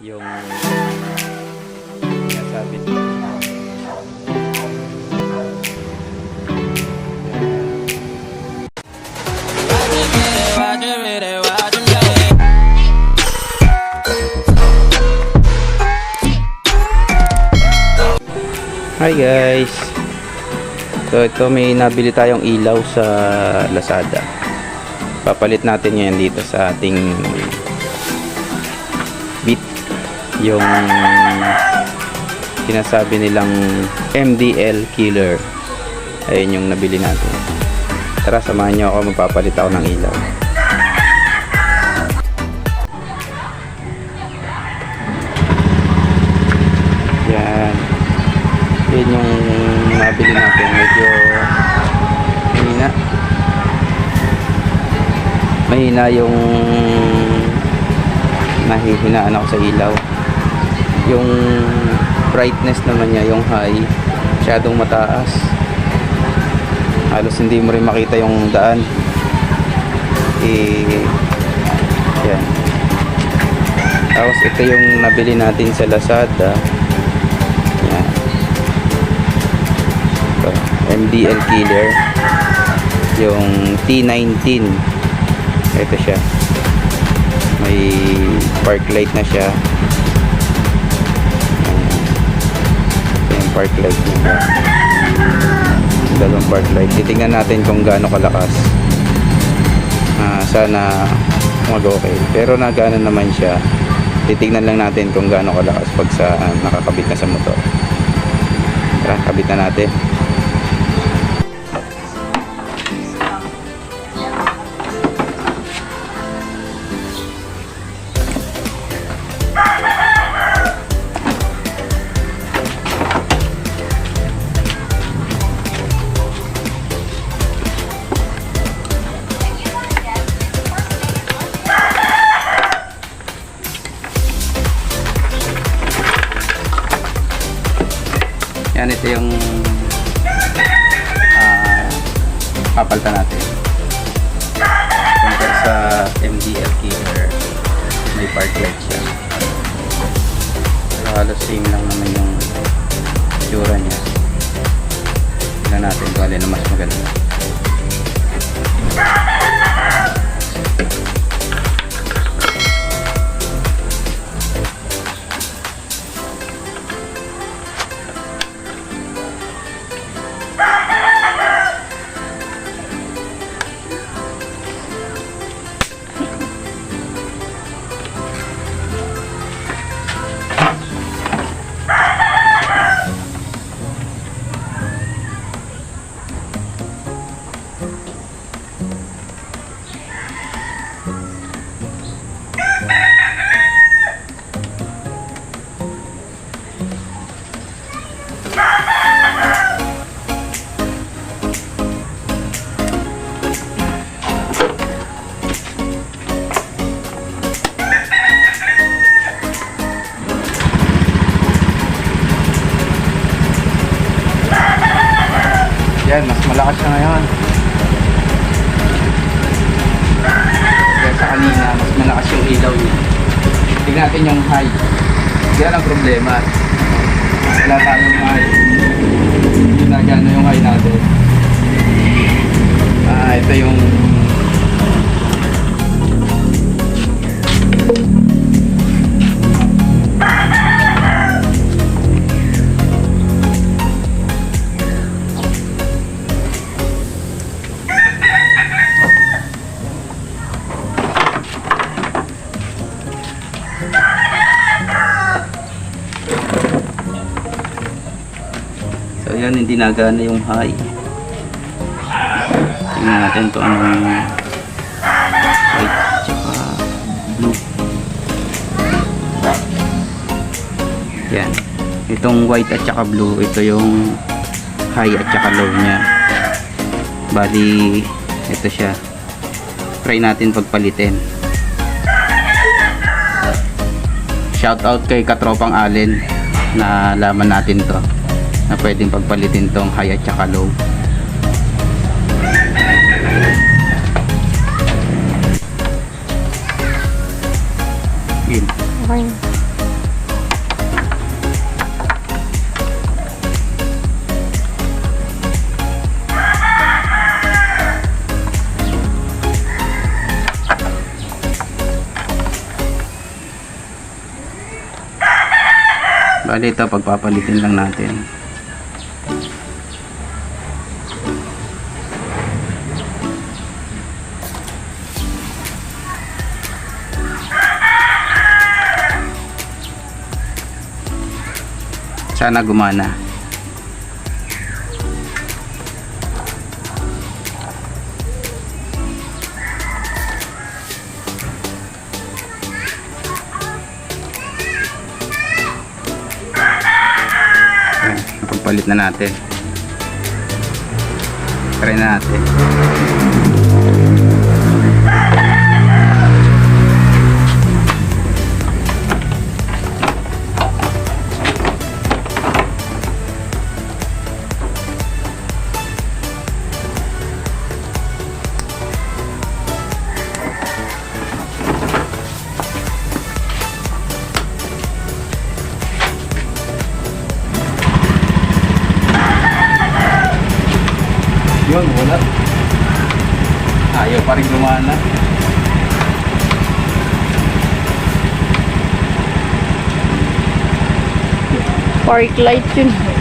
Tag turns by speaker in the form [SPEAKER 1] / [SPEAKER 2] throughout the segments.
[SPEAKER 1] yung sinasabi Hi guys. So ito may nabili tayong ilaw sa Lazada. Papalit natin ngayon dito sa ating Yung Sinasabi nilang MDL Killer. Ayun yung nabili natin. Tara samahan nyo ako. Magpapalit ako ng ilaw. Yan. Yun yung nabili natin. Medyo mahina. Mahina yung nahihinaan ako sa ilaw yung brightness naman niya yung high masyadong mataas. Halos hindi mo rin makita yung daan. Eh yan. Tapos ito yung nabili natin sa Lazada. Yan. Ito, MDL Killer. Yung T19 ito siya. May park light na siya park light niya dalawang park light. Titingnan natin kung gaano kalakas. Ah, sana mag okay pero nagana naman siya. Titignan lang natin kung gaano kalakas pag sa ah, nakakabit na sa motor. Tara kabit na natin Yan, ito yung ah papalitan natin. Compare sa MDL killer, may park light siya. Pero halos same lang naman yung tsura niya. Tignan natin alin na mas maganda. Natin yung high. Yan ang problema. Wala tayong high. Ginagano yung high natin. Ah, ito yung hindi nagana yung high. Tingnan natin to anong white tsaka blue. Yan. Itong white at tsaka blue, ito yung high at tsaka low niya. Bali, ito siya. Try natin pagpalitin. Shout out kay Katropang Allen na laman natin to na pwedeng pagpalitin tong high at saka low yun
[SPEAKER 2] okay
[SPEAKER 1] Bali ito pagpapalitin lang natin. Sana gumana. Napagpalit na natin. Try na natin. Gumana.
[SPEAKER 2] Park light yun.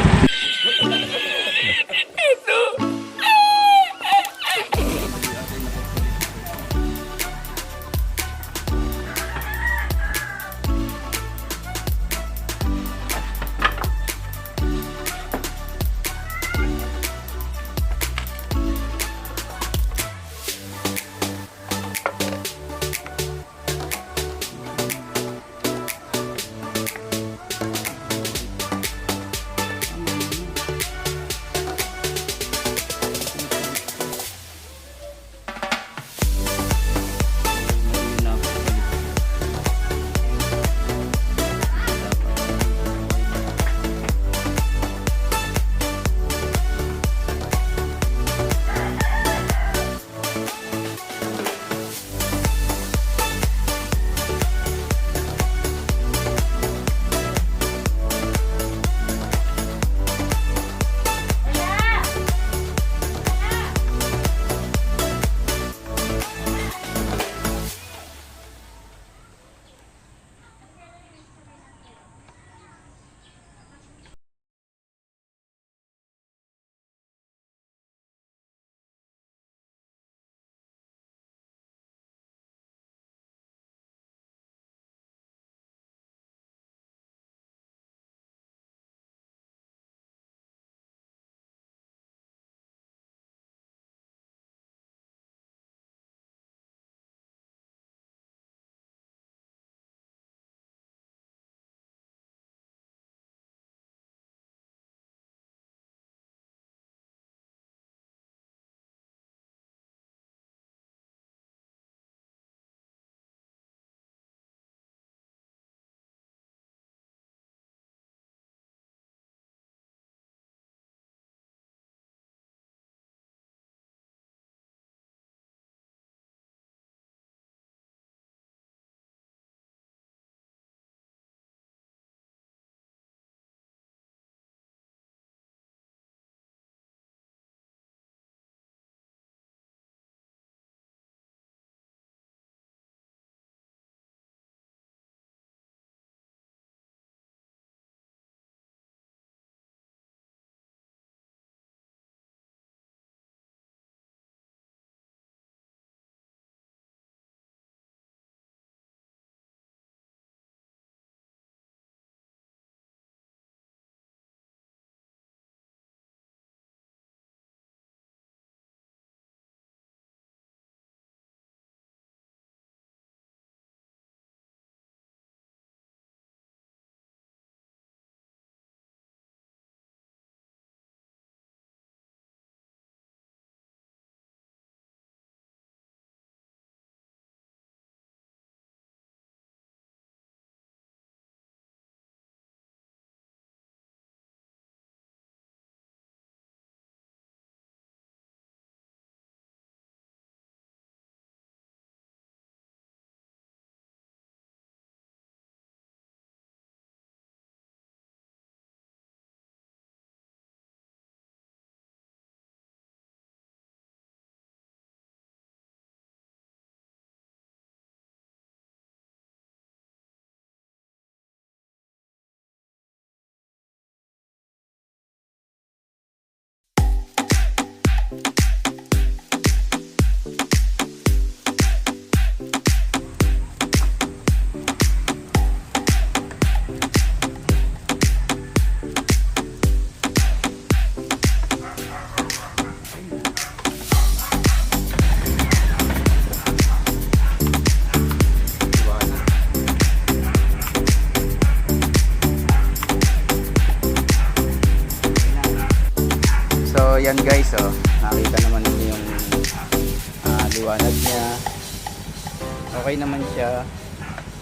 [SPEAKER 1] Okay naman siya.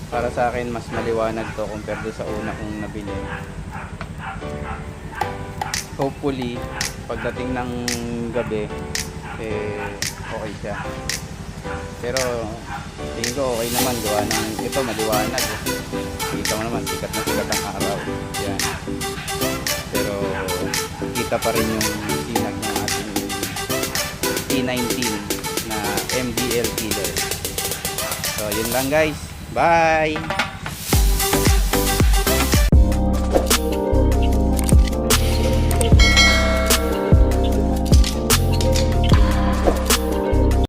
[SPEAKER 1] Para sa akin, mas maliwanag to compared do sa una kong nabili. Hopefully, pagdating ng gabi, eh, okay siya. Pero, tingin ko okay naman. Gawa ng ito, maliwanag. Kita mo naman, sikat na sikat ang araw. Yan. Pero, kita pa rin yung sinag ng ating T19 na MDL killer. So, yun lang guys. Bye!